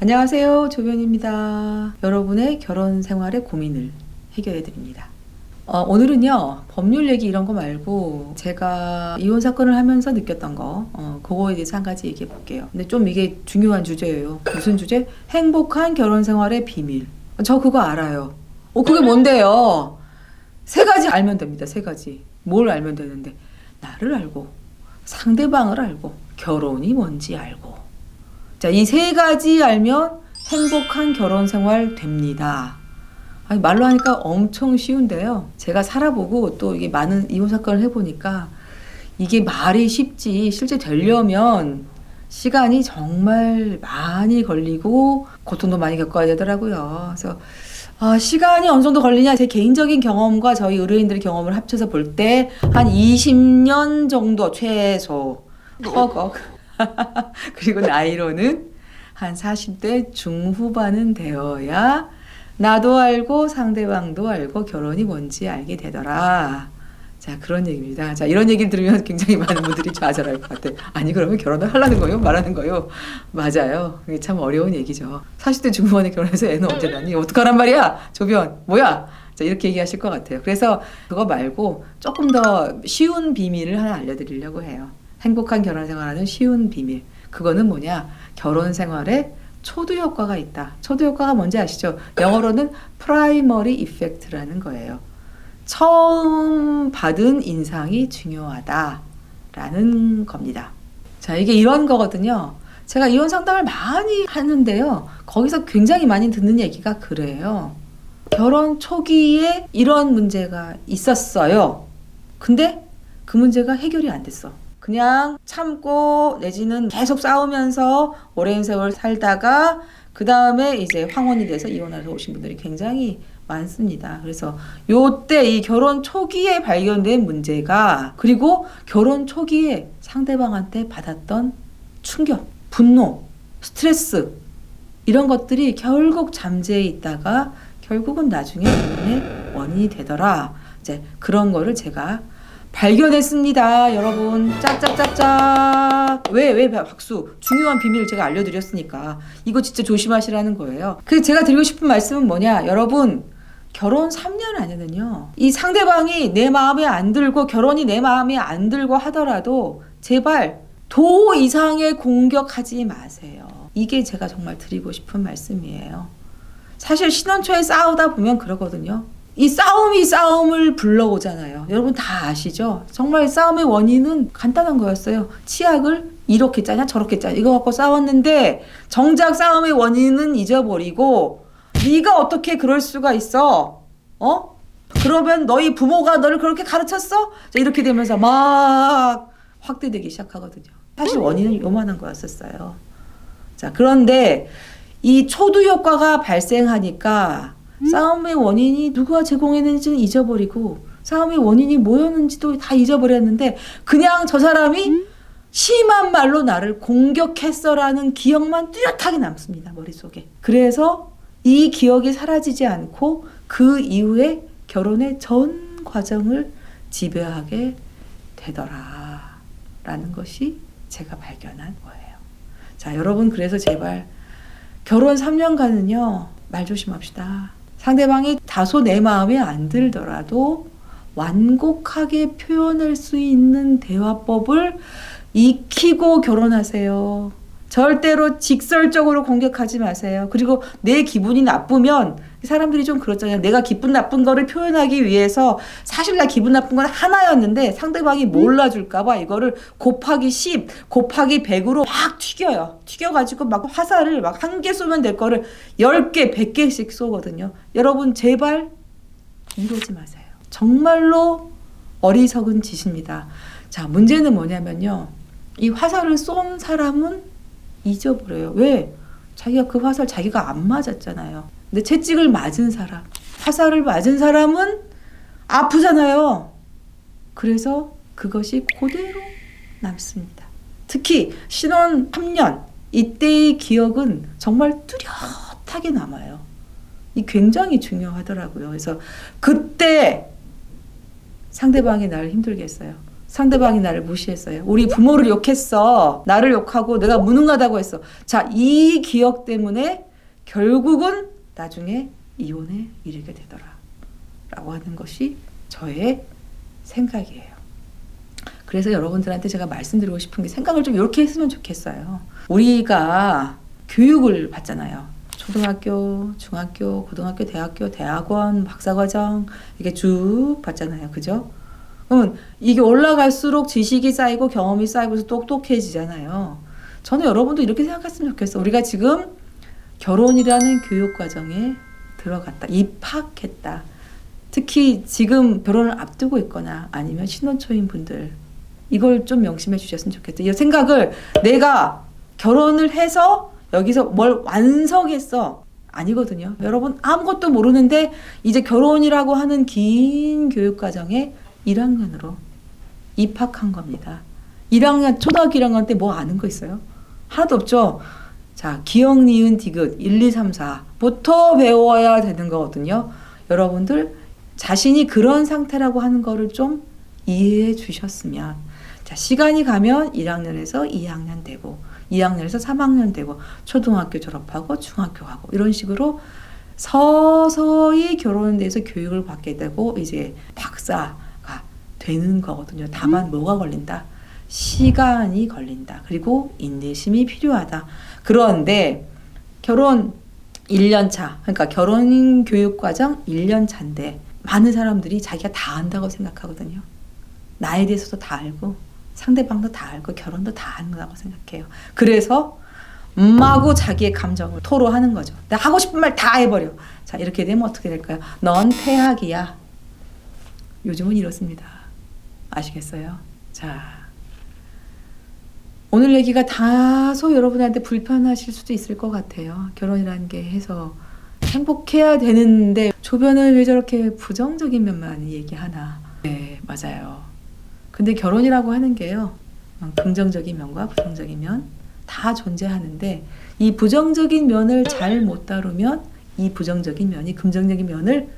안녕하세요. 조변입니다. 여러분의 결혼 생활의 고민을 해결해 드립니다. 어, 오늘은요, 법률 얘기 이런 거 말고, 제가 이혼 사건을 하면서 느꼈던 거, 어, 그거에 대해서 한 가지 얘기해 볼게요. 근데 좀 이게 중요한 주제예요. 무슨 주제? 행복한 결혼 생활의 비밀. 저 그거 알아요. 어, 그게 뭔데요? 세 가지 알면 됩니다. 세 가지. 뭘 알면 되는데, 나를 알고, 상대방을 알고, 결혼이 뭔지 알고. 자, 이 세 가지 알면 행복한 결혼 생활 됩니다. 아니, 말로 하니까 엄청 쉬운데요. 제가 살아보고 또 이게 많은 이혼 사건을 해보니까 이게 말이 쉽지 실제 되려면 시간이 정말 많이 걸리고 고통도 많이 겪어야 되더라고요. 그래서 아, 시간이 어느 정도 걸리냐 제 개인적인 경험과 저희 의뢰인들의 경험을 합쳐서 볼 때 한 20년 정도 최소 허걱 그리고 나이로는 한 40대 중후반은 되어야 나도 알고 상대방도 알고 결혼이 뭔지 알게 되더라. 자, 그런 얘기입니다. 자, 이런 얘기를 들으면 굉장히 많은 분들이 좌절할 것 같아요. 아니, 그러면 결혼을 하려는 거요? 말하는 거요? 맞아요. 그게 참 어려운 얘기죠. 40대 중후반에 결혼해서 애는 언제 낳니? 어떡하란 말이야? 조변, 뭐야? 자, 이렇게 얘기하실 것 같아요. 그래서 그거 말고 조금 더 쉬운 비밀을 하나 알려드리려고 해요. 행복한 결혼 생활하는 쉬운 비밀. 그거는 뭐냐? 결혼 생활에 초두 효과가 있다. 초두 효과가 뭔지 아시죠? 영어로는 프라이머리 이펙트라는 거예요. 처음 받은 인상이 중요하다라는 겁니다. 자, 이게 이런 거거든요. 제가 이혼 상담을 많이 하는데요. 거기서 굉장히 많이 듣는 얘기가 그래요. 결혼 초기에 이런 문제가 있었어요. 근데 그 문제가 해결이 안 됐어. 그냥 참고 내지는 계속 싸우면서 오랜 세월 살다가 그 다음에 이제 황혼이 돼서 이혼해서 오신 분들이 굉장히 많습니다. 그래서 요때 이 결혼 초기에 발견된 문제가 그리고 결혼 초기에 상대방한테 받았던 충격, 분노, 스트레스 이런 것들이 결국 잠재해 있다가 결국은 나중에 원인이 되더라. 이제 그런 거를 제가 발견했습니다. 여러분. 짝짝짝짝. 왜, 왜, 박수. 중요한 비밀을 제가 알려드렸으니까. 이거 진짜 조심하시라는 거예요. 그 제가 드리고 싶은 말씀은 뭐냐. 여러분. 결혼 3년 안에는요. 이 상대방이 내 마음에 안 들고 결혼이 내 마음에 안 들고 하더라도 제발 도 이상의 공격하지 마세요. 이게 제가 정말 드리고 싶은 말씀이에요. 사실 신혼 초에 싸우다 보면 그러거든요. 이 싸움이 싸움을 불러오잖아요. 여러분 다 아시죠? 정말 싸움의 원인은 간단한 거였어요. 치약을 이렇게 짜냐 저렇게 짜냐 이거 갖고 싸웠는데 정작 싸움의 원인은 잊어버리고 네가 어떻게 그럴 수가 있어? 어? 그러면 너희 부모가 너를 그렇게 가르쳤어? 자, 이렇게 되면서 막 확대되기 시작하거든요. 사실 원인은 요만한 거였었어요. 자, 그런데 이 초두 효과가 발생하니까 싸움의 원인이 누가 제공했는지는 잊어버리고 싸움의 원인이 뭐였는지도 다 잊어버렸는데 그냥 저 사람이 심한 말로 나를 공격했어라는 기억만 뚜렷하게 남습니다 머릿속에. 그래서 이 기억이 사라지지 않고 그 이후에 결혼의 전 과정을 지배하게 되더라 라는 것이 제가 발견한 거예요. 자 여러분 그래서 제발 결혼 3년간은요 말 조심합시다 상대방이 다소 내 마음에 안 들더라도 완곡하게 표현할 수 있는 대화법을 익히고 결혼하세요. 절대로 직설적으로 공격하지 마세요. 그리고 내 기분이 나쁘면 사람들이 좀 그렇잖아요. 내가 기분 나쁜 거를 표현하기 위해서 사실 나 기분 나쁜 건 하나였는데 상대방이 몰라줄까봐 이거를 곱하기 10, 곱하기 100으로 막 튀겨요. 튀겨가지고 막 화살을 막 한 개 쏘면 될 거를 10개, 100개씩 쏘거든요. 여러분 제발 이러지 마세요. 정말로 어리석은 짓입니다. 자, 문제는 뭐냐면요. 이 화살을 쏜 사람은 잊어버려요. 왜? 자기가 그 화살 자기가 안 맞았잖아요. 근데 채찍을 맞은 사람, 화살을 맞은 사람은 아프잖아요. 그래서 그것이 그대로 남습니다. 특히 신혼 3년 이때의 기억은 정말 뚜렷하게 남아요. 이 굉장히 중요하더라고요. 그래서 그때 상대방이 나를 힘들게 했어요. 상대방이 나를 무시했어요. 우리 부모를 욕했어. 나를 욕하고 내가 무능하다고 했어. 자, 이 기억 때문에 결국은 나중에 이혼에 이르게 되더라. 라고 하는 것이 저의 생각이에요. 그래서 여러분들한테 제가 말씀드리고 싶은 게 생각을 좀 이렇게 했으면 좋겠어요. 우리가 교육을 받잖아요. 초등학교, 중학교, 고등학교, 대학교, 대학원, 박사과정 이게 쭉 받잖아요. 그죠? 그러면 이게 올라갈수록 지식이 쌓이고 경험이 쌓이고서 똑똑해지잖아요. 저는 여러분도 이렇게 생각했으면 좋겠어. 우리가 지금 결혼이라는 교육 과정에 들어갔다. 입학했다. 특히 지금 결혼을 앞두고 있거나 아니면 신혼초인 분들 이걸 좀 명심해 주셨으면 좋겠어요. 이 생각을 내가 결혼을 해서 여기서 뭘 완성했어. 아니거든요. 여러분 아무것도 모르는데 이제 결혼이라고 하는 긴 교육 과정에 1학년으로 입학한 겁니다. 1학년 초등학교 1학년 때 뭐 아는 거 있어요? 하나도 없죠. 자, 기억, 니은, 디귿 1, 2, 3, 4부터 배워야 되는 거거든요. 여러분들 자신이 그런 상태라고 하는 거를 좀 이해해 주셨으면 자, 시간이 가면 1학년에서 2학년 되고 2학년에서 3학년 되고 초등학교 졸업하고 중학교 가고 이런 식으로 서서히 결혼에 대해서 교육을 받게 되고 이제 박사가 되는 거거든요. 다만 뭐가 걸린다? 시간이 걸린다. 그리고 인내심이 필요하다. 그런데 결혼 1년 차, 그러니까 결혼 교육 과정 1년 차인데 많은 사람들이 자기가 다 안다고 생각하거든요. 나에 대해서도 다 알고 상대방도 다 알고 결혼도 다 한다고 생각해요. 그래서 마구 자기의 감정을 토로하는 거죠. 내가 하고 싶은 말 다 해버려. 자 이렇게 되면 어떻게 될까요? 넌 태학이야. 요즘은 이렇습니다. 아시겠어요? 자 오늘 얘기가 다소 여러분한테 불편하실 수도 있을 것 같아요. 결혼이라는 게 해서 행복해야 되는데 주변은 왜 저렇게 부정적인 면만 얘기하나? 네 맞아요. 근데 결혼이라고 하는 게요. 어, 긍정적인 면과 부정적인 면 다 존재하는데 이 부정적인 면을 잘 못 다루면 이 부정적인 면이 긍정적인 면을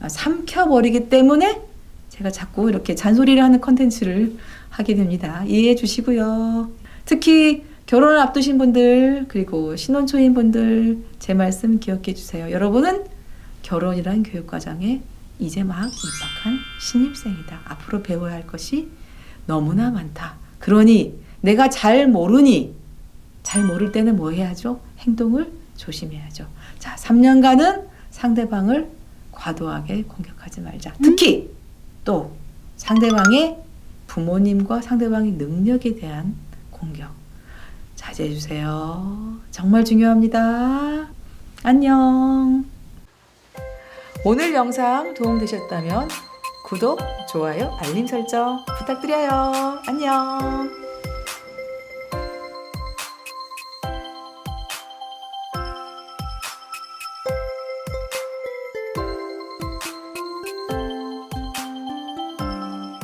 아, 삼켜버리기 때문에 제가 자꾸 이렇게 잔소리를 하는 컨텐츠를 하게 됩니다. 이해해 주시고요. 특히 결혼을 앞두신 분들 그리고 신혼 초인 분들 제 말씀 기억해 주세요. 여러분은 결혼이란 교육 과정에 이제 막 입학한 신입생이다. 앞으로 배워야 할 것이 너무나 많다. 그러니 내가 잘 모르니 잘 모를 때는 뭐 해야죠? 행동을 조심해야죠. 자, 3년간은 상대방을 과도하게 공격하지 말자. 특히 또 상대방의 부모님과 상대방의 능력에 대한 공격 자제해 주세요. 정말 중요합니다. 안녕. 오늘 영상 도움되셨다면 구독, 좋아요, 알림 설정 부탁드려요. 안녕.